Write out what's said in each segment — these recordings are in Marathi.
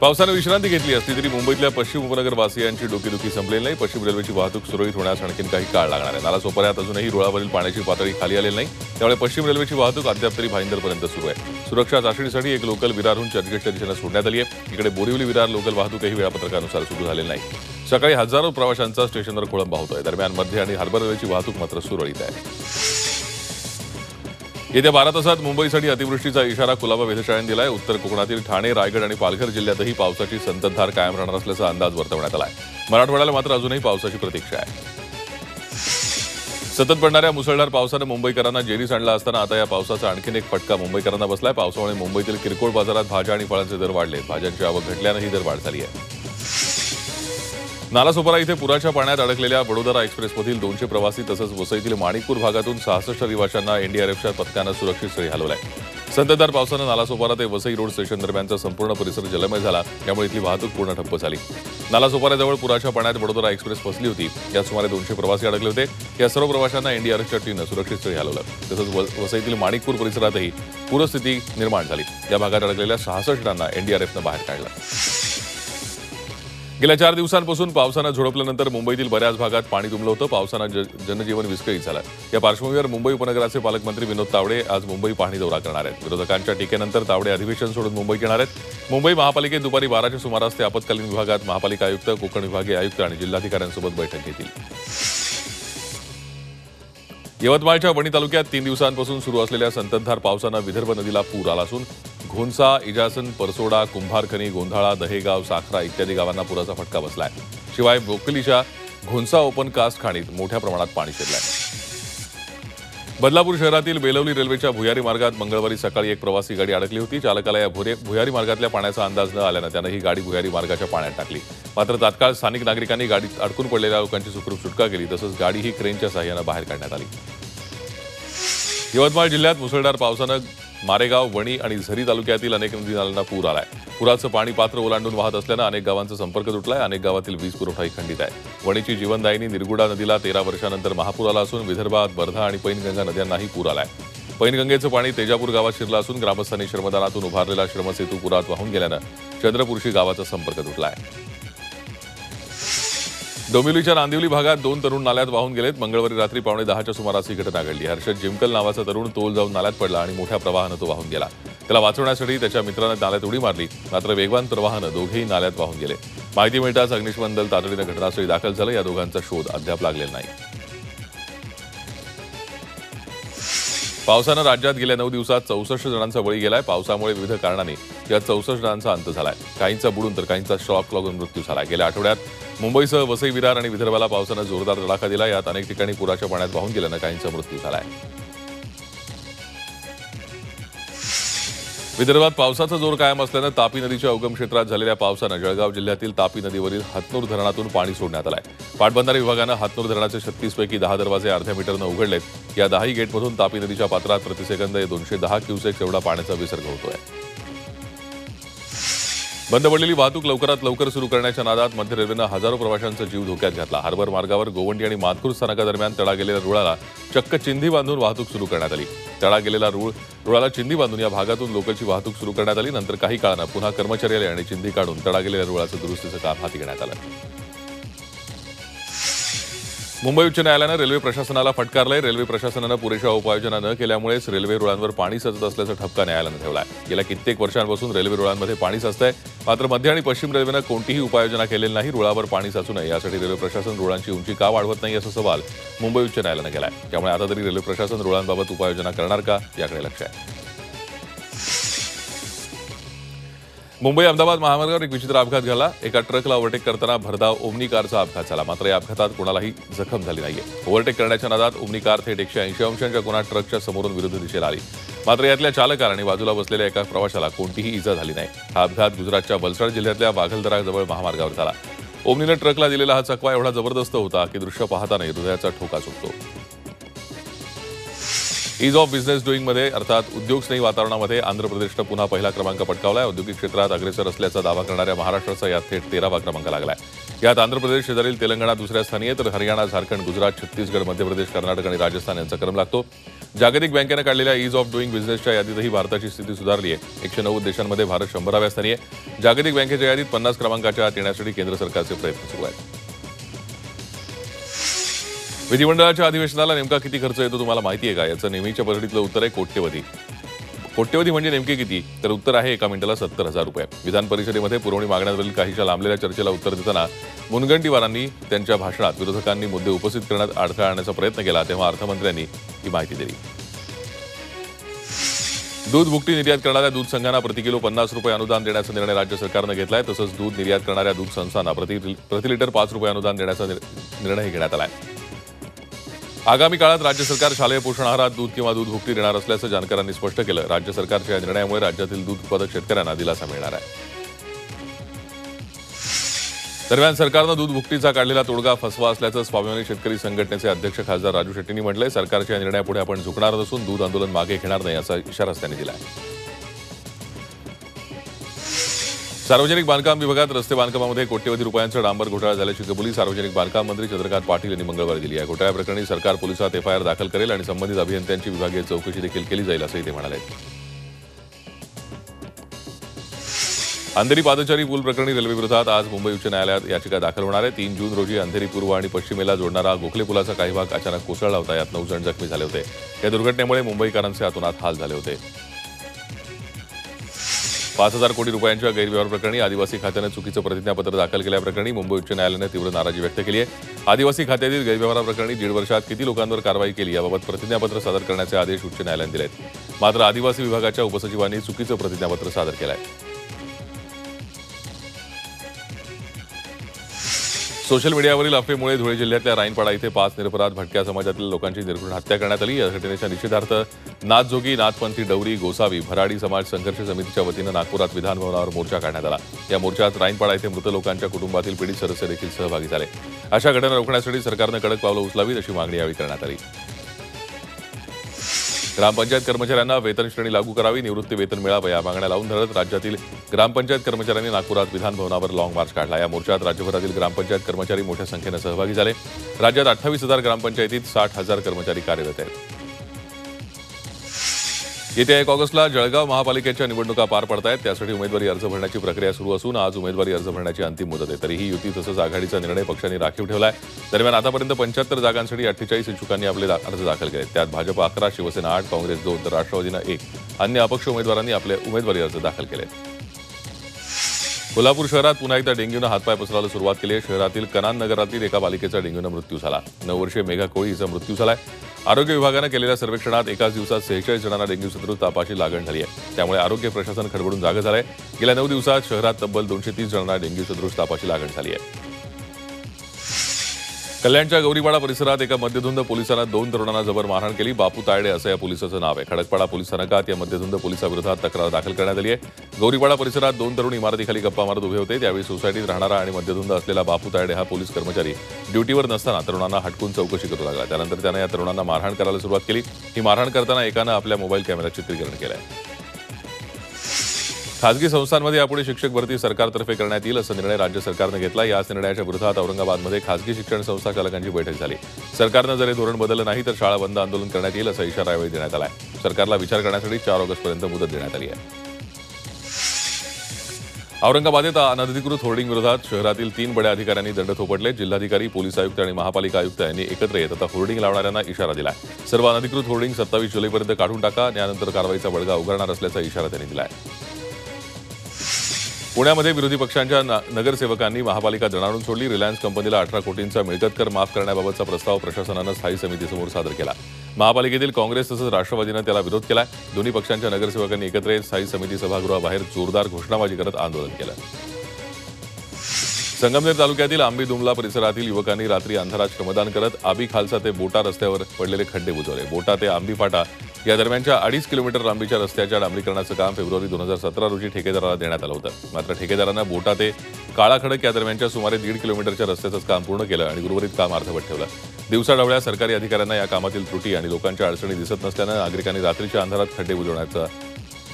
पावसानं विश्रांती घेतली असली तरी मुंबईतल्या पश्चिम उपनगर वासियांची डोकेदुखी संपलेली नाही. पश्चिम रेल्वेची वाहतूक सुरळीत होण्यास आणखीन काही काळ लागणार आहे. नालासोपाऱ्यात अजूनही रुळावरील पाण्याची पातळी खाली आलेली नाही. त्यामुळे पश्चिम रेल्वेची वाहतूक अद्याप तरी भाईंदरपर्यंत सुरू आहे. सुरक्षा चाचणीसाठी एक लोकल विरारहून चर्चगेटच्या दिशेनं सोडण्यात आली आहे. इकडे बोरिवली विरार लोकल वाहतूकही वेळापत्रकानुसार सुरू झालेली नाही. सकाळी हजारो प्रवाशांचा स्टेशनवर खोळंबा होतोय. दरम्यान मध्य आणि हार्बर रेल्वेची वाहतूक मात्र सुरळीत आहे. येत्या बारा तासात मुंबईसाठी अतिवृष्टीचा इशारा कुलाबा वेधशाळेने दिलाय. उत्तर कोकणातील ठाणे रायगड आणि पालघर जिल्ह्यातही पावसाची संततधार कायम राहणार असल्याचा अंदाज वर्तवण्यात आला आहे मराठवाड्याला मात्र अजूनही पावसाची प्रतीक्षा आहे. सतत पडणाऱ्या मुसळधार पावसानं मुंबईकरांना जेरीस आणला असताना आता या पावसाचा आणखीन एक फटका मुंबईकरांना बसलाय. पावसामुळे मुंबईतील किरकोळ बाजारात भाज्या आणि फळांचे दर वाढले भाज्यांची आवक घटल्यानं ही दर वाढ झाली आहे. नालासोपारा इथे पुराच्या पाण्यात अडकलेल्या वडोदरा एक्सप्रेसमधील दोनशे प्रवासी तसंच वसईतील माणिकपूर भागातून सहासष्ट रहिवाशांना एनडीआरएफच्या पथकानं सुरक्षित स्थळी हलवलं आहे संततधार पावसानं नालासोपारा ते वसई रोड स्टेशन दरम्यानचा संपूर्ण परिसर जलमय झाला. त्यामुळे इथली वाहतूक पूर्ण ठप्प झाली. नालासोपाऱ्याजवळ पुराच्या पाण्यात वडोदरा एक्सप्रेस फसली होती. यात सुमारे दोनशे प्रवासी अडकले होते. या सर्व प्रवाशांना एनडीआरएफच्या टीमनं सुरक्षित स्थळी हलवलं. तसंच व- वसईतील माणिकपूर परिसरातही पूरस्थिती निर्माण झाली. या भागात अडकलेल्या सहासष्ट जणांना एनडीआरएफनं बाहेर काढलं. गेल्या चार दिवसांपासून पावसानं झोडपल्यानंतर मुंबईतील बऱ्याच भागात पाणी तुंबलं होतं. पावसानं जनजीवन विस्कळीत झालं. या पार्श्वभूमीवर मुंबई उपनगराचे पालकमंत्री विनोद तावडे आज मुंबई पाहणी दौरा करणार आहेत. विरोधकांच्या टीकेनंतर तावडे अधिवेशन सोडून मुंबईत येणार आहेत. मुंबई महापालिकेत दुपारी बाराच्या सुमारास ते आपत्कालीन विभागात महापालिका आयुक्त कोकण विभागीय आयुक्त आणि जिल्हाधिकाऱ्यांसोबत बैठक घेतील. यवतमाळच्या वणी तालुक्यात तीन दिवसांपासून सुरू असलेल्या संततधार पावसानं विदर्भ नदीला पूर आला असून घोणसा इजासन परसोडा कुंभारखनी गोंधाळा दहेगाव साखरा इत्यादी गावांना पुराचा फटका बसलाय. शिवाय बोकलीच्या घोणसा ओपन कास्ट खाणीत मोठ्या प्रमाणात पाणी शिरलंय. बदलापूर शहरातील बेलवली रेल्वेच्या भुयारी मार्गात मंगळवारी सकाळी एक प्रवासी गाडी अडकली होती. चालकाला या भुरे- भुयारी मार्गातल्या पाण्याचा अंदाज न आल्यानं त्यानं ही गाडी भुयारी मार्गाच्या पाण्यात टाकली. मात्र तात्काळ स्थानिक नागरिकांनी गाडीत अडकून पडलेल्या लोकांची सुखरूप सुटका केली तसंच गाडी ही क्रेनच्या सहाय्यानं बाहेर काढण्यात आली. यवतमाळ जिल्ह्यात मुसळधार पावसानं मारेगाव वणी आणि झरी तालुक्यातील अनेक नदी नाल्यांना पूर आलाय. पुराचं पाणी पात्र ओलांडून वाहत असल्यानं अनेक गावांचा संपर्क तुटलाय. अनेक गावातील वीज पुरवठाही खंडित आहे. वणीची जीवनदायिनी निरगुडा नदीला तेरा वर्षानंतर महापूर आला असून विदर्भात वर्धा आणि पैनगंगा नद्यांनाही पूर आलाय. पैनगंगेचं पाणी तेजापूर गावात शिरलं असून ग्रामस्थांनी श्रमदानातून उभारलेला श्रमसेतू पुरात वाहून गेल्यानं चंद्रपूरशी गावाचा संपर्क तुटलाय. डोंबिवलीच्या नांदिवली भागात दोन तरुण नाल्यात वाहून गेलेत. मंगळवारी रात्री पावणे दहाच्या सुमारास ही घटना घडली. हर्षद जिमकल नावाचा तरुण तोल जाऊन नाल्यात पडला आणि मोठ्या प्रवाहानं तो वाहून गेला. त्याला वाचवण्यासाठी त्याच्या मित्रानं नाल्यात उडी मारली. मात्र वेगवान प्रवाहानं दोघेही नाल्यात वाहून गेले. माहिती मिळताच अग्निशमन दल तातडीनं घटनास्थळी दाखल झालं. या दोघांचा शोध अद्याप लागलेला नाही. पावसानं राज्यात गेल्या नऊ दिवसात चौसष्ट जणांचा बळी गेलाय. पावसामुळे विविध कारणांनी या चौसष्ट जणांचा अंत झालाय. काहींचा बुडून तर काहींचा शॉक लागून मृत्यू झाला गेल्या आठवड्यात मुंबईसह वसई विरार आणि विदर्भाला पावसानं जोरदार तडाखा दिला. यात अनेक ठिकाणी पुराच्या पाण्यात वाहून गेल्यानं काहींचा मृत्यू झालाय. विदर्भात पावसाचा जोर कायम असल्यानं तापी नदीच्या उगम क्षेत्रात झालेल्या पावसानं जळगाव जिल्ह्यातील तापी नदीवरील हतनूर धरणातून पाणी सोडण्यात आलंय. पाटबंधारे विभागानं हतनूर धरणाचे छत्तीस पैकी दहा दरवाजे अर्ध्या मीटरनं उघडलेत. या दहाही गेटमधून तापी नदीच्या पात्रात प्रतिसेकंद दोनशे दहा क्युसेक्स एवढा पाण्याचा विसर्ग होतोय. बंद पडलेली वाहतूक लवकरात लवकर सुरू करण्याच्या नादात मध्य रेल्वेनं हजारो प्रवाशांचा जीव धोक्यात घातला. हार्बर मार्गावर गोवंडी आणि मातकूर स्थानकादरम्यान तडा गेलेल्या रुळाला चक्क चिंधी बांधून वाहतूक सुरू करण्यात आली. तडा गेलेला रुळ रुळाला चिंधी बांधून या भागातून लोकलची वाहतूक सुरू करण्यात आली. नंतर काही काळानं पुन्हा कर्मचारी आले आणि चिंधी काढून तडा गेलेल्या रुळाचं दुरुस्तीचं काम हाती घेण्यात आलं. मुंबई उच्च न्यायालयानं रेल्वे प्रशासनाला फटकारलंय. रेल्वे प्रशासनानं पुरेशा उपाययोजना न केल्यामुळेच रेल्वे रुळांवर पाणी साचत असल्याचा ठपका न्यायालयानं ठेवला आहे गेल्या कित्येक वर्षांपासून रेल्वे रुळांमध्ये पाणी साचतंय. मात्र मध्य आणि पश्चिम रेल्वेनं कोणतीही उपाययोजना केलेली नाही रुळावर पाणी साचू नये. यासाठी रेल्वे प्रशासन रुळांची उंची का वाढवत नाही असा सवाल मुंबई उच्च न्यायालयानं आहे त्यामुळे आता तरी रेल्वे प्रशासन रुळांबाबत उपाययोजना करणार का याकडे लक्ष आहे. मुंबई अहमदाबाद महामार्गावर एक विचित्र अपघात झाला एका ट्रकला ओव्हरटेक करताना भरधाव ओमनी कारचा अपघात झाला. मात्र या अपघातात कोणालाही जखम झाली नाहीये. ओव्हरटेक करण्याच्या नादात ओमनी कार थेट एकशे ऐंशी अंशांच्या कोणा ट्रकच्या समोरून विरुद्ध दिशेला आली. मात्र यातल्या चालकाला आणि बाजूला बसलेल्या एका प्रवाशाला कोणतीही इजा झाली नाही. हा अपघात गुजरातच्या वलसाड जिल्ह्यातल्या वाघलदराजवळ महामार्गावर झाला. ओमनीनं ट्रकला दिलेला हा चकवा एवढा जबरदस्त होता की दृश्य पाहतानाही हृदयाचा ठोका सुटतो. ईज ऑफ बिझनेस डुईंगमध्ये अर्थात उद्योगस्नेही वातावरणामध्ये आंध्र प्रदेशनं पुन्हा पहिला क्रमांक पटकावला आहे औद्योगिक क्षेत्रात अग्रेसर असल्याचा दावा करणाऱ्या महाराष्ट्राचा यात थेट तेरावा क्रमांक लागलाय. यात आंध्र प्रदेश शेजारील तेलंगणा दुसऱ्या स्थानी आहे तर हरियाणा झारखंड गुजरात छत्तीसगड मध्य प्रदेश कर्नाटक आणि राजस्थान यांचा क्रम लागतो. जागतिक बँकेनं काढलेल्या ईज ऑफ डुईंग बिझनेसच्या यादीतही भारताची स्थिती सुधारली आहे एकशे नव्वद देशांमध्ये भारत शंभराव्या स्थानी आहे. जागतिक बँकेच्या यादीत पन्नास क्रमांकाच्या आत येण्यासाठी केंद्र सरकारचे प्रयत्न सुरू आहेत. विधिमंडळाच्या अधिवेशनाला नेमका किती खर्च येतो तुम्हाला माहिती आहे का? याचं नेहमीच्या पद्धतीतलं उत्तर आहे कोट्यवधी. कोट्यवधी म्हणजे नेमके किती? तर उत्तर आहे एका मिनिटाला सत्तर हजार रुपये. विधान परिषदेमध्ये पुरवणी मागण्यांवरील काहीशा लांबलेल्या चर्चेला उत्तर देताना मुनगंटीवारांनी त्यांच्या भाषणात विरोधकांनी मुद्दे उपस्थित करण्यात अडथळा आणण्याचा प्रयत्न केला तेव्हा अर्थमंत्र्यांनी ही माहिती दिली. दूध भुकटी निर्यात करणाऱ्या दूध संघांना प्रति किलो पन्नास रुपये अनुदान देण्याचा निर्णय राज्य सरकारनं घेतला आहे तसंच दूध निर्यात करणाऱ्या दूध संस्थांना प्रति प्रति लिटर पाच रुपये अनुदान देण्याचा निर- निर्णयही घेण्यात आहे आगामी काळात राज्य सरकार शालेय पोषण आहारात दूध किंवा दूध भुकटी देणार असल्याचं जानकरांनी स्पष्ट केलं. राज्य सरकारच्या या निर्णयामुळे राज्यातील दूध उत्पादक शेतकऱ्यांना दिलासा मिळणार आहे. दरम्यान सरकारनं दूध भुकटीचा काढलेला तोडगा फसवा असल्याचं स्वाभिमानी शेतकरी संघटनेचे अध्यक्ष खासदार राजू शेट्टींनी म्हटलंय. सरकारच्या निर्णयापुढे आपण झुकणार नसून दूध आंदोलन मागे घेणार नाही असा इशाराच त्यांनी दिला सार्वजनिक बांधकाम विभागात रस्ते बांधकामामध्ये कोट्यवधी रुपयांचा डांबर घोटाळा झाल्याची कबुली सार्वजनिक बांधकाम मंत्री चंद्रकांत पाटील यांनी मंगळवारी दिली आहे. घोटाळ्याप्रकरणी सरकार पोलिसात एफआयआर दाखल करेल आणि संबंधित अभियंत्यांची विभागीय चौकशी देखील केली जाईल असंही ते म्हणाले. अंधेरी पादचारी पूल प्रकरणी रेल्वे विरोधात आज मुंबई उच्च न्यायालयात याचिका दाखल होणार आहे. तीन जून रोजी अंधेरी पूर्व आणि पश्चिमेला जोडणारा गोखले पुलाचा काही भाग अचानक कोसळला होता. यात नऊ जण जखमी झाले होते. या दुर्घटनेमुळे मुंबईकरांचे अतोनात हाल झाले होते. पाच हजार कोटी रुपयांच्या गैरव्यवहार प्रकरणी आदिवासी खात्यानं चुकीचं प्रतिज्ञापत्र दाखल केल्याप्रकरणी मुंबई उच्च न्यायालयानं तीव्र नाराजी व्यक्त केली आहे. आदिवासी खात्यातील गैरव्यवहाराप्रकरणी दीड वर्षात किती लोकांवर कारवाई केली याबाबत प्रतिज्ञापत्र सादर करण्याचे आदेश उच्च न्यायालयानं दिले आहेत मात्र आदिवासी विभागाच्या उपसचिवांनी चुकीचं प्रतिज्ञापत्र सादर केलं आहे सोशल मीडियावरील अफवेमुळे धुळे जिल्ह्यातल्या राईनपाडा इथे पाच निरपराध भटक्या समाजातील लोकांची निर्घृण हत्या करण्यात आली. या घटनेच्या निषेधार्थ नाथजोगी नाथपंथी डवरी गोसावी भराडी समाज संघर्ष समितीच्या वतीनं नागपुरात विधानभवनावर मोर्चा काढण्यात आला. या मोर्चात राईनपाडा इथे मृत लोकांच्या कुटुंबातील पीडित सदस्य देखील सहभागी झाले. अशा घटना रोखण्यासाठी सरकारनं कडक पावलं उचलावीत अशी मागणी यावेळी करण्यात आली. ग्रामपंचायत कर्मचाऱ्यांना वेतन श्रेणी लागू करावी निवृत्ती वेतन मिळावं या मागण्या लावून धरत राज्यातील ग्रामपंचायत कर्मचाऱ्यांनी नागपुरात विधानभवनावर लाँग लॉंग मार्च काढला. या मोर्चात राज्यभरातील ग्रामपंचायत कर्मचारी मोठ्या संख्येनं सहभागी झाले. राज्यात अठ्ठावीस हजार ग्रामपंचायतीत साठ हजार कर्मचारी कार्यरत आहेत. येत्या एक ऑगस्टला जळगाव महापालिकेच्या निवडणुका पार पडत आहेत त्यासाठी उमेदवारी अर्ज भरण्याची प्रक्रिया सुरू असून आज उमेदवारी अर्ज भरण्याची अंतिम मुदत आहे. तरीही युती तसंच आघाडीचा निर्णय पक्षांनी राखीव ठेवला आहे दरम्यान आतापर्यंत पंच्याहत्तर जागांसाठी अठ्ठेचाळीस इच्छुकांनी आपले अर्ज दाखल केले त्यात भाजप अकरा शिवसेना आठ काँग्रेस दोन तर राष्ट्रवादीनं एक. अन्य अपक्ष उमेदवारांनी आपले उमेदवारी अर्ज दाखल केले कोल्हापूर शहरात पुन्हा एकदा डेंग्यूनं हातपाय पसरायला सुरुवात केली आहे. शहरातील कनान नगरातील एका बालिकेचा डेंग्यूनं मृत्यू झाला. नऊ वर्षीय मेघा कोळी हिचा मृत्यू झालाय. आरोग्य विभागानं केलेल्या सर्वेक्षणात एकाच दिवसात सेहेचाळीस जणांना डेंग्यू सदृश तापाची लागण झाली आहे. त्यामुळे आरोग्य प्रशासन खडबडून जागं झालंय. गेल्या नऊ दिवसात शहरात तब्बल दोनशे तीस जणांना डेंग्यू सदृश तापाची लागण झाली आहे. कल्याणच्या गौरीपाडा परिसरात एका मध्यधुंद पोलिसांना दोन तरुणांना जबर मारहाण केली. बापू तायडे असं या पोलिसाचं नाव आहे. खडकपाडा पोलीस स्थानकात या मध्यधुंद पोलिसाविरोधात तक्रार दाखल करण्यात आली आहे. गौरीपाडा परिसरात दोन तरुण इमारतीखाली गप्पा मारत उभे होते. त्यावेळी सोसायटीत राहणारा आणि मध्यधुंद असलेला बापू तायडे हा पोलीस कर्मचारी. ड्युटीवर नसताना तरुणांना हटकून चौकशी करू लागला. त्यानंतर त्यानं या तरुणांना मारहाण करायला सुरुवात केली. ही मारहाण करताना एकानं आपल्या मोबाईल कॅमेऱ्यात चित्रीकरण केलं आहे खासगी संस्थांमध्ये यापुढे शिक्षक भरती सरकारतर्फे करण्यात येईल असा निर्णय राज्य सरकारनं घेतला. याच निर्णयाच्या विरोधात औरंगाबादमध्ये खासगी शिक्षण संस्था चालकांची बैठक झाली. सरकारनं जर हे धोरण बदललं नाही तर शाळा बंद आंदोलन करण्यात येईल असा इशारा यावेळी देण्यात आला आहे सरकारला विचार करण्यासाठी चार ऑगस्टपर्यंत मुदत देण्यात आली आहे. औरंगाबादेत अनधिकृत होर्डिंग विरोधात शहरातील तीन बड्या अधिकाऱ्यांनी दंड थोपटले. जिल्हाधिकारी पोलीस आयुक्त आणि महापालिका आयुक्त यांनी एकत्र येत आता होर्डिंग लावणाऱ्यांना इशारा दिला सर्व अनधिकृत होर्डिंग सत्तावीस जुलैपर्यंत काढून टाका त्यानंतर कारवाईचा बडगा उघडणार असल्याचा इशारा त्यांनी दिला आहे पुण्यामध्ये विरोधी पक्षांच्या नगरसेवकांनी महापालिका जणावून सोडली. रिलायन्स कंपनीला अठरा कोटींचा मिळकत कर माफ करण्याबाबतचा प्रस्ताव प्रशासनानं स्थायी समितीसमोर सादर केला. महापालिकेतील काँग्रेस तसंच राष्ट्रवादीनं त्याला विरोध केला दोन्ही पक्षांच्या नगरसेवकांनी एकत्र येत स्थायी समिती सभागृहाबाहेर जोरदार घोषणाबाजी करत आंदोलन केलं. संगमनेर तालुक्यातील आंबी दुमला परिसरातील युवकांनी रात्री अंधारात श्रमदान करत आबी खालसा ते बोटा रस्त्यावर पडलेले खड्डे बुजवले. बोटा ते आंबी फाटा या दरम्यानच्या अडीच किलोमीटर लांबीच्या रस्त्याच्या डांबरीकरणाचं काम फेब्रुवारी दोन हजार सतरा रोजी ठेकेदाराला देण्यात आलं होतं. मात्र ठेकेदारानं बोटा ते काळा खडक या दरम्यानच्या सुमारे दीड किलोमीटरच्या रस्त्याचंच काम पूर्ण केलं आणि उर्वरित काम अर्धवट ठेवलं. दिवसाढवळ्या सरकारी अधिकाऱ्यांना या कामातील त्रुटी आणि लोकांच्या अडचणी दिसत नसल्यानं नागरिकांनी रात्रीच्या अंधारात खड्डे बुजवण्याचा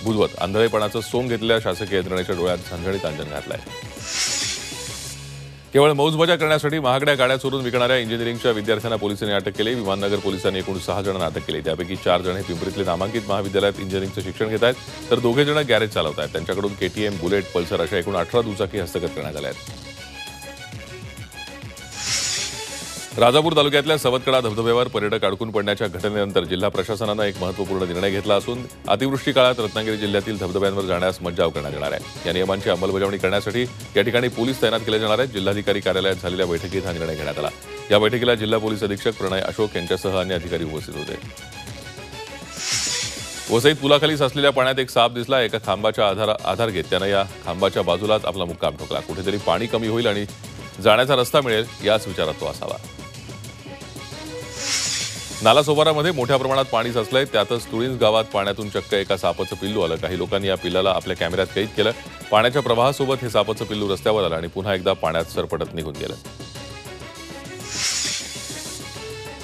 बुजवत आंधळेपणाचं सोंग घेतलेल्या शासकीय यंत्रणेच्या डोळ्यात झंझणीत अंजन आहे केवळ मौजमजा करण्यासाठी महागड्या गाड्या चोरून विकणाऱ्या इंजिनिअरिंगच्या विद्यार्थ्यांना पोलिसांनी अटक केली. विमाननगर पोलिसांनी एकूण सहा जणांना अटक केली. त्यापैकी चार जण हे पिंपरीतले नामांकित महाविद्यालयात इंजिनिअरिंगचं शिक्षण घेत आहेत. तर दोघे जण गॅरेज चालवत आहेत. त्यांच्याकडून केटीएम बुलेट पल्सर अशा एकूण अठरा दुचाकी हस्तगत करण्यात आल्या आहेत. राजापूर तालुक्यातल्या सवतकडा धबधब्यावर पर्यटक अडकून पडण्याच्या घटनेनंतर जिल्हा प्रशासनानं एक महत्त्वपूर्ण निर्णय घेतला असून अतिवृष्टी काळात रत्नागिरी जिल्ह्यातील धबधब्यांवर जाण्यास मज्जाव करण्यात येणार आहे. या नियमांची अंमलबजावणी करण्यासाठी या ठिकाणी पोलीस तैनात केले जाणार आहेत. जिल्हाधिकारी कार्यालयात झालेल्या बैठकीत हा निर्णय घेण्यात आला. या बैठकीला जिल्हा पोलीस अधीक्षक प्रणय अशोक यांच्यासह अन्य अधिकारी उपस्थित होते. वसईत पुलाखाली साचलेल्या पाण्यात एक साप दिसला. एका खांबाच्या आधार आधार घेत त्यानं या खांबाच्या बाजूलाच आपला मुक्काम ठोकला. कुठेतरी पाणी कमी होईल आणि जाण्याचा रस्ता मिळेल याच विचारात तो असावा. नालासोबारामध्ये मोठ्या प्रमाणात पाणी साचलंय. त्यातच तुळींज गावात पाण्यातून चक्क एका सापाचं पिल्लू आलं. काही लोकांनी या पिल्लाला आपल्या कॅमेऱ्यात कैद केलं. पाण्याच्या प्रवाहासोबत हे सापाचं पिल्लू रस्त्यावर आलं आणि पुन्हा एकदा पाण्यात सरपटत निघून गेलं.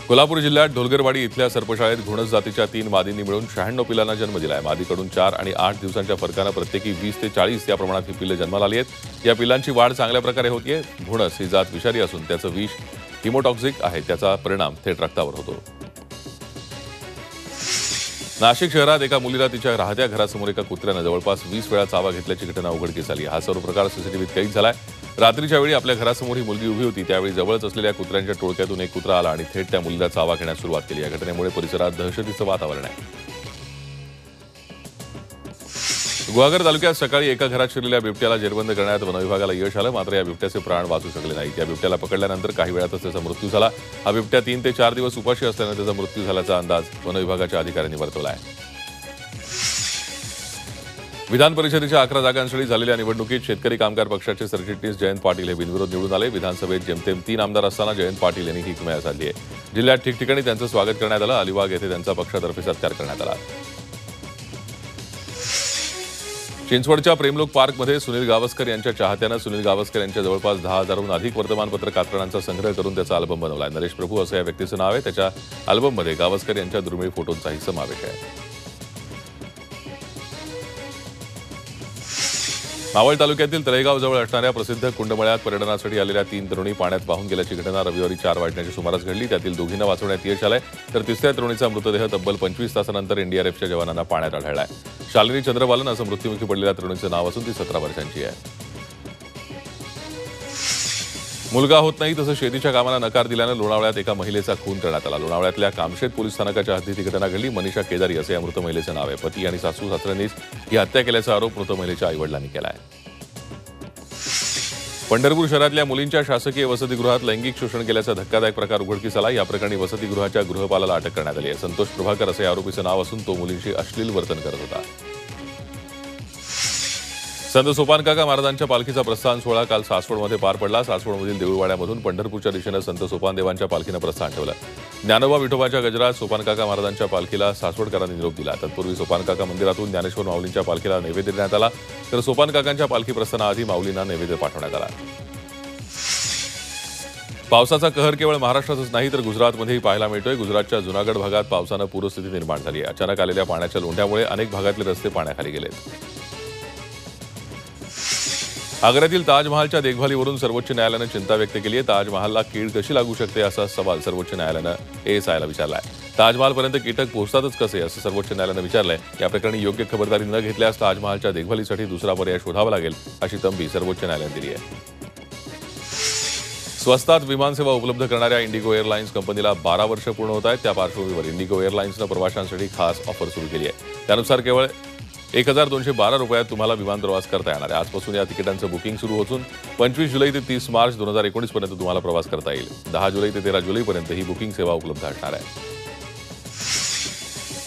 कोल्हापूर जिल्ह्यात ढोलगरवाडी इथल्या सर्पशाळेत घुणस जातीच्या तीन मादींनी मिळून शहाण्णव पिलांना जन्म दिलाय. मादीकडून चार आणि आठ दिवसांच्या फरकानं प्रत्येकी वीस ते चाळीस या प्रमाणात ही पिल्लं जन्माला आली आहेत. या पिल्लांची वाढ चांगल्या प्रकारे होतीये घुणस ही जात विषारी असून त्याचं विष हिमोटॉक्झिक आहे. त्याचा परिणाम थेट रक्तावर होतो. नाशिक शहरात एका मुलीला तिच्या राहत्या घरासमोर एका कुत्र्यानं जवळपास वीस वेळा चावा घेतल्याची घटना उघडकीस आली. हा सर्व प्रकार सीसीटीव्हीत कैद झालाय. रात्रीच्या वेळी आपल्या घरासमोर ही मुलगी उभी होती. त्यावेळी जवळच असलेल्या कुत्र्यांच्या टोळक्यातून एक कुत्रा आला आणि थेट त्या मुलीला चावा घेण्यास सुरुवात केली. या घटनेमुळे परिसरात दहशतीचं वातावरण आहे. गुहागर तालुक्यात सकाळी एका घरात शिरलेल्या बिबट्याला जेरबंद करण्यात वनविभागाला यश आलं. मात्र या बिबट्याचे प्राण वाचू शकले नाहीत. या बिबट्याला पकडल्यानंतर काही वेळातच त्याचा मृत्यू झाला. हा बिबट्या तीन ते चार दिवस उपाशी असल्यानं त्याचा मृत्यू झाल्याचा अंदाज वनविभागाच्या अधिकाऱ्यांनी वर्तवला आहे विधान परिषदेच्या अकरा जागांसाठी झालेल्या निवडणुकीत शेतकरी कामगार पक्षाचे सरचिटणीस जयंत पाटील हे बिनविरोध निवडून आले. विधानसभेत जेमतेम तीन आमदार असताना जयंत पाटील यांनी ही किमया साधली आहे. जिल्ह्यात ठिकठिकाणी त्यांचं स्वागत करण्यात आलं. अलिबाग येथे त्यांचा पक्षातर्फे सत्कार करण्यात आला. चिंचवडच्या प्रेमलोक पार्कमध्ये सुनील गावस्कर यांच्या चाहत्यानं सुनील गावस्कर यांच्या जवळपास दहा हजारहून अधिक वर्तमानपत्र कात्रणांचा संग्रह करून त्याचा अल्बम बनवला आहे. नरेश प्रभू असं या व्यक्तीचं नाव आहे. त्याच्या अल्बममध्ये गावस्कर यांच्या दुर्मिळ फोटोंचाही समावेश आहे. मावळ तालुक्यातील तळेगाव जवळ असणाऱ्या प्रसिद्ध कुंडमळ्यात पर्यटनासाठी आलेल्या तीन तरुणी पाण्यात वाहून गेल्याची घटना रविवारी चार वाजण्याच्या सुमारास घडली. त्यातील दोघींना वाचवण्यात यश आलंय. तर तिसऱ्या तरुणीचा मृतदेह तब्बल पंचवीस तासानंतर एनडीआरएफच्या जवानांना पाण्यात आढळलाय. शालिनी चंद्रबालन असं मृत्युमुखी पडलेल्या तरुणीचं नाव असून ती सतरा वर्षांची आहे. मुलगा होत नाही तसं शेतीच्या कामाला नकार दिल्यानं लोणावळ्यात एका महिलेचा खून करण्यात आला. लोणावळ्यातल्या कामशेत पोलीस स्थानकाच्या हद्दीत ही घटना घडली. मनीषा केदारी असं या मृत महिलेचं नाव आहे. पती आणि सासू सासऱ्यांनीच ही हत्या केल्याचा आरोप मृत महिलेच्या आईवडिलांनी केला आहे पंढरपूर शहरातल्या मुलींच्या शासकीय वसतिगृहात लैंगिक शोषण केल्याचा धक्कादायक प्रकार उघडकीस आला. या प्रकरणी वसतिगृहाच्या गृहपालाला अटक करण्यात आली आहे. संतोष प्रभाकर असे आरोपीचं नाव असून तो मुलींशी अश्लील वर्तन करत होता. संत सोपानकाका महाराजांच्या पालखीचा प्रस्थान सोहळा काल सासवडमध्ये पार पडला. सासवडमधील देऊळवाड्यामधून पंढरपूरच्या दिशेनं संत सोपानदेवांच्या पालखीनं प्रस्थान ठेवलं. ज्ञानोबा विठोबाच्या गजरात सोपानकाका महाराजांच्या पालखीला सासवडकरांनी निरोप दिला. तत्पूर्वी सोपानकाका मंदिरातून ज्ञानेश्वर माऊलींच्या पालखीला नैवेद्य देण्यात आला. तर सोपानकाकांच्या पालखी प्रस्थानाआधी माऊलींना नैवेद्य पाठवण्यात आला. पावसाचा कहर केवळ महाराष्ट्रातच नाही तर गुजरातमध्येही पाहायला मिळतोय. गुजरातच्या जुनागड भागात पावसानं पूरस्थिती निर्माण झाली. अचानक आलेल्या पाण्याच्या लोंढ्यामुळे अनेक भागातले रस्ते पाण्याखाली गेलेत. आग्र्यातील ताजमहालच्या देखभालीवरून सर्वोच्च न्यायालयानं चिंता व्यक्त केली आहे. ताजमहालला कीड कशी लागू शकते असा सवाल सर्वोच्च न्यायालयानं एएसआयला विचारला आहे ताजमहालपर्यंत कीटक पोहोचतातच कसे असं सर्वोच्च न्यायालयानं विचारलंय. या प्रकरणी योग्य खबरदारी न घेतल्यास ताजमहालच्या देखभालीसाठी दुसरा पर्याय शोधावा लागेल अशी तंबी सर्वोच्च न्यायालयानं दिली आहे. स्वस्तात विमानसेवा उपलब्ध करणाऱ्या इंडिगो एअरलाइन्स कंपनीला बारा वर्ष पूर्ण होत आहेत. त्या पार्श्वभूमीवर इंडिगो एअरलाइन्सनं प्रवाशांसाठी खास ऑफर सुरू केली आहे. त्यानुसार केवळ एक हजार दोनशे बारा रुपयात तुम्हाला विमान प्रवास करता येणार आहे. आजपासून या तिकिटांचं बुकिंग सुरू असून पंचवीस जुलै ते तीस मार्च दोन हजार एकोणीसपर्यंत तुम्हाला प्रवास करता येईल. दहा जुलै ते तेरा जुलैपर्यंत ही बुकिंग सेवा उपलब्ध असणार आहे.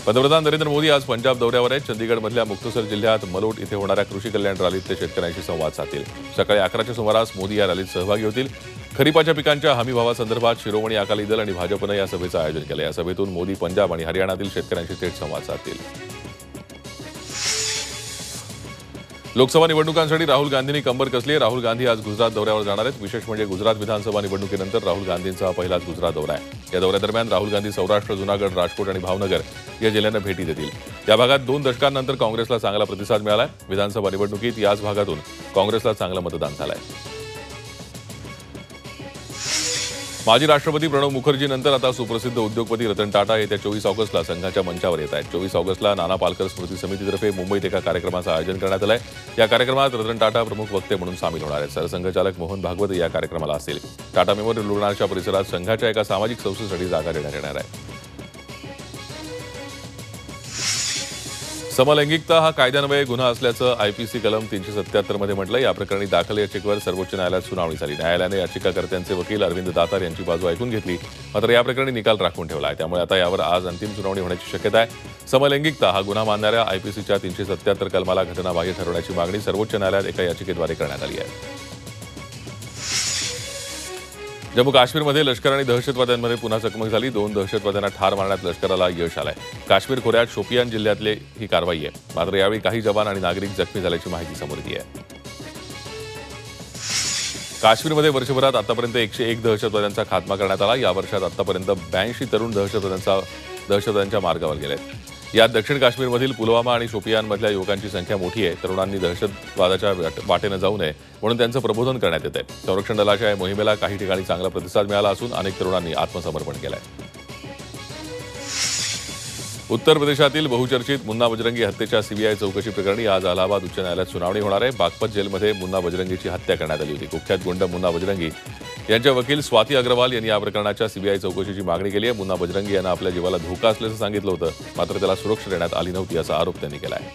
पंतप्रधान नरेंद्र मोदी आज पंजाब दौऱ्यावर आहेत. चंदीगडमधल्या मुक्तसर जिल्ह्यात मलोट इथे होणाऱ्या कृषी कल्याण रॅलीत ते शेतकऱ्यांशी संवाद साधतील. सकाळी अकराच्या सुमारास मोदी या रॅलीत सहभागी होतील. खरीपाच्या पिकांच्या हमीभावासंदर्भात शिरोमणी अकाली दल आणि भाजपनं या सभेचं आयोजन केलं या सभेतून मोदी पंजाब आणि हरियाणातील शेतकऱ्यांशी थेट संवाद साधतील. लोकसभा निवडणुकांसाठी राहुल गांधींनी कंबर कसली आहे? राहुल गांधी आज गुजरात दौऱ्यावर जाणार आहेत. विशेष म्हणजे गुजरात विधानसभा निवडणुकीनंतर राहुल गांधींचा हा पहिलाच गुजरात दौरा आहे. या दौऱ्यादरम्यान राहुल गांधी सौराष्ट्र जुनागड राजकोट आणि भावनगर या जिल्ह्यांना भेटी देतील. या भागात दोन दशकांनंतर काँग्रेसला चांगला प्रतिसाद मिळालाय. विधानसभा निवडणुकीत याच भागातून काँग्रेसला चांगलं मतदान झालंय. माजी राष्ट्रपती प्रणव मुखर्जी नंतर आता सुप्रसिद्ध उद्योगपती रतन टाटा येत्या चोवीस ऑगस्टला संघाच्या मंचावर येत आहेत. चोवीस ऑगस्टला नाना पालकर स्मृती समितीतर्फे मुंबईत एका कार्यक्रमाचं आयोजन करण्यात आलं आहे या कार्यक्रमात रतन टाटा प्रमुख वक्ते म्हणून सामील होणार आहेत. सरसंघचालक मोहन भागवत या कार्यक्रमाला असतील. टाटा मेमोरियल रुग्णालयाच्या परिसरात संघाच्या एका सामाजिक संस्थेसाठी जागा देण्यात येणार आहे. समलैंगिकता हा कायद्यान्वये गुन्हा असल्याचं आयपीसी कलम तीनशे सत्याहत्तरमध्ये म्हटलं या प्रकरणी दाखल याचिकेवर सर्वोच्च न्यायालयात सुनावणी झाली. न्यायालयाने याचिकाकर्त्यांचे वकील अरविंद दातार यांची बाजू ऐकून घेतली. मात्र या प्रकरणी निकाल राखून ठेवला आहे. त्यामुळे आता यावर आज अंतिम सुनावणी होण्याची शक्यता आहे. समलैंगिकता हा गुन्हा मानणाऱ्या आयपीसीच्या तीनशे सत्याहत्तर कलमाला घटनाबाह्य ठरवण्याची मागणी सर्वोच्च न्यायालयात एका याचिकेद्वारे करण्यात आली आहे. जम्मू काश्मीरमध्ये लष्कर आणि दहशतवाद्यांमध्ये पुन्हा चकमक झाली. दोन दहशतवाद्यांना ठार मारण्यात लष्कराला यश आलंय. काश्मीर खोऱ्यात शोपियान जिल्ह्यातले ही कारवाई आहे. मात्र यावेळी काही जवान आणि नागरिक जखमी झाल्याची माहिती समोर येते आहे. काश्मीरमध्ये वर्षभरात आतापर्यंत एकशे एक दहशतवाद्यांचा खात्मा करण्यात आला. या वर्षात आतापर्यंत ब्याऐंशी तरुण दहशतवाद्यांचा दहशतवाद्यांच्या मार्गावर गेलेत. यात दक्षिण काश्मीरमधील पुलवामा आणि शोपियानमधल्या युवकांची संख्या मोठी आहे. तरुणांनी दहशतवादाच्या वाटेनं जाऊ नये म्हणून त्यांचं प्रबोधन करण्यात येत आहे संरक्षण दलाच्या या मोहिमेला काही ठिकाणी चांगला प्रतिसाद मिळाला असून अनेक तरुणांनी आत्मसमर्पण केलंय. उत्तर प्रदेशातील बहुचर्चित मुन्ना बजरंगी हत्येच्या सीबीआय चौकशी प्रकरणी आज अलाहाबाद उच्च न्यायालयात सुनावणी होणार आहे. बागपत जेलमध्ये मुन्ना बजरंगीची हत्या करण्यात आली होती. कुख्यात गुंड मुन्ना बजरंगी यांच्या वकील स्वाती अग्रवाल यांनी या प्रकरणाच्या सीबीआय चौकशीची मागणी केली आहे. मुन्ना बजरंगी यांना आपल्या जीवाला धोका असल्याचं सांगितलं होतं. मात्र त्याला सुरक्षा देण्यात आली नव्हती असा आरोप त्यांनी केला आहे.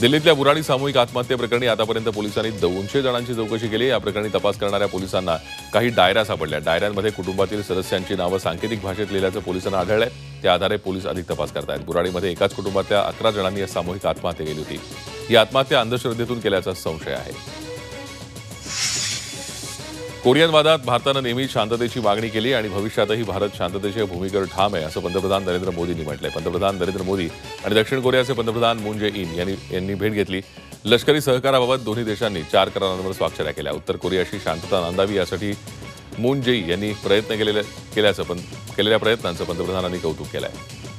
दिल्लीतल्या बुराडी सामूहिक आत्महत्येप्रकरणी आतापर्यंत पोलिसांनी दोनशे जणांची चौकशी केली या प्रकरणी तपास करणाऱ्या पोलिसांना काही डायऱ्या सापडल्या. डायऱ्यांमध्ये कुटुंबातील सदस्यांची नावं सांकेतिक भाषेत लिहिल्याचं पोलिसांना आढळलंय. त्या आधारे पोलीस अधिक तपास करतायत. बुराडीमध्ये एकाच कुटुंबातल्या अकरा जणांनी या सामूहिक आत्महत्या केली होती. ही आत्महत्या अंधश्रद्धेतून केल्याचा संशय आहे. कोरियन वादात भारतानं नेहमी शांततेची मागणी केली आणि भविष्यातही भारत शांततेच्या भूमिकेवर ठाम आहे असं पंतप्रधान नरेंद्र मोदींनी म्हटलंय. पंतप्रधान नरेंद्र मोदी आणि दक्षिण कोरियाचे पंतप्रधान मून जे इन यांनी यांनी भेट घेतली. लष्करी सहकाराबाबत दोन्ही देशांनी चार करारांवर स्वाक्षऱ्या केल्या. उत्तर कोरियाशी शांतता नांदावी यासाठी मून जेई यांनी प्रयत्न केलेल्या केल्याचं पण केलेल्या प्रयत्नांचं पंतप्रधानांनी कौतुक केलं आहे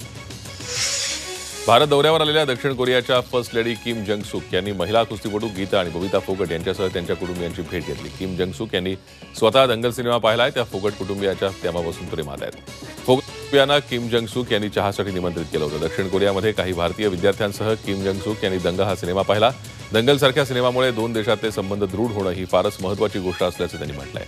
भारत दौऱ्यावर आलेल्या दक्षिण कोरियाच्या फर्स्ट लेडी किम जंग सुक यांनी महिला कुस्तीपटू गीता आणि बबिता फोगट यांच्यासह त्यांच्या कुटुंबियांची भेट घेतली. किम जंग सुक यांनी स्वतः दंगल सिनेमा पाहिलाय. त्या फोगट कुटुंबियाच्या तेव्हापासून प्रेमात आहेत फोगट कुटुंबियांना किम जंग सुक यांनी चहासाठी निमंत्रित केलं होतं. दक्षिण कोरियामध्ये काही भारतीय विद्यार्थ्यांसह किम जंग सुक यांनी दंग हा सिनेमा पाहिला. दंगलसारख्या सिनेमामुळे दोन देशातले संबंध दृढ होणं ही फारच महत्वाची गोष्ट असल्याचं त्यांनी म्हटलंय.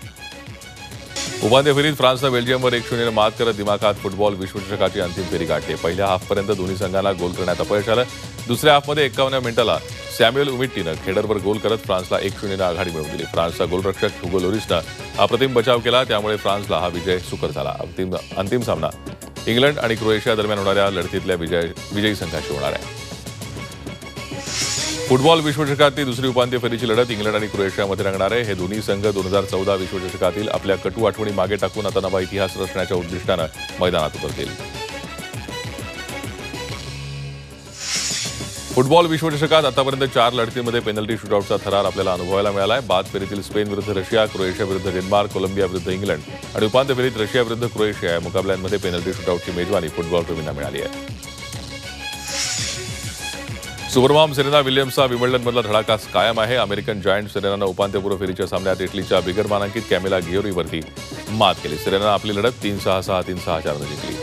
उपांत्य फेरीत फ्रान्सनं बेल्जियमवर एक शून्यनं मात करत दिमाखात फुटबॉल विश्वचषकाची अंतिम फेरी गाठली. पहिल्या हाफपर्यंत दोन्ही संघांना गोल करण्यात अपयश आलं. दुसऱ्या हाफमध्ये एकावन्न मिनिटाला सॅम्युएल उमिट्टीनं खेडरवर गोल करत फ्रान्सला एक शून्यनं आघाडी मिळवून दिली. फ्रान्सचा गोलरक्षक हुगो लोरिसनं अप्रतिम बचाव केला त्यामुळे फ्रान्सला हा विजय सुकर झाला. अंतिम अंतिम सामना इंग्लंड आणि क्रोएशिया दरम्यान होणाऱ्या लढतीतल्या विजय विजयी संघाशी होणार आहे. फुटबॉल विश्वचषकातली दुसरी उपांत्य फेरीची लढत इंग्लंड आणि क्रोएशियामध्ये रंगणार आहे. हे दोन्ही संघ दोन हजार चौदा विश्वचषकातील आपल्या कटू आठवणी मागे टाकून आता नवा इतिहास रचण्याच्या उद्दिष्टानं मैदानात उतरतील. फुटबॉल विश्वचषकात आतापर्यंत चार लढतींमध्ये पेनल्टी शूटआउटचा थरार आपल्याला अनुभवायला मिळाला आहे बाद फेरीतील स्पेन विरुद्ध रशिया क्रोएशिया विरुद्ध डेन्मार्क कोलंबिया विरुद्ध इंग्लंड आणि उपांत्य फेरीत रशिया विरुद्ध क्रोएशिया या मुकाबल्यांमध्ये पेनल्टी शूटआउटची मेजवानी फुटबॉल प्रेमींना मिळाली आहे. सुपरमॉम सेरेना विल्यम्सचा विम्बल्डनमधला धडाका कायम आहे. अमेरिकन जायंट सेरेनानं उपांत्यपूर्व फेरीच्या सामन्यात इटलीच्या बिगर मानांकित कॅमिला गियोरीवरती मात केली. सेरेनानं आपली लढत तीन सहा सहा तीन सहा चारनं जिंकली.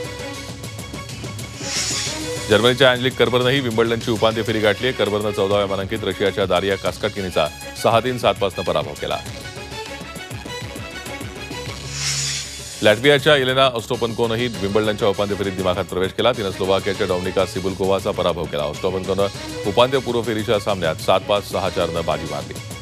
जर्मनीच्या अँजलिक कर्बरनंही विम्बल्डनची उपांत्य फेरी गाठली आहे. कर्बरनं चौदाव्या मानांकित रशियाच्या दारिया कास्काटकिनीचा सहा तीन सात पाचनं पराभव केला. लॅटवियाच्या इलेना ऑस्टोपनकोनंही विम्बल्डनच्या उपांत्य फेरीत दिमाखात प्रवेश केला. तिनं स्लोवाकियाच्या डॉमिनिका सिबुलकोवाचा पराभव केला. ऑस्टोपनकोनं उपांत्यपूर्व फेरीच्या सामन्यात सात पाच सहा चारनं बाजी मारली.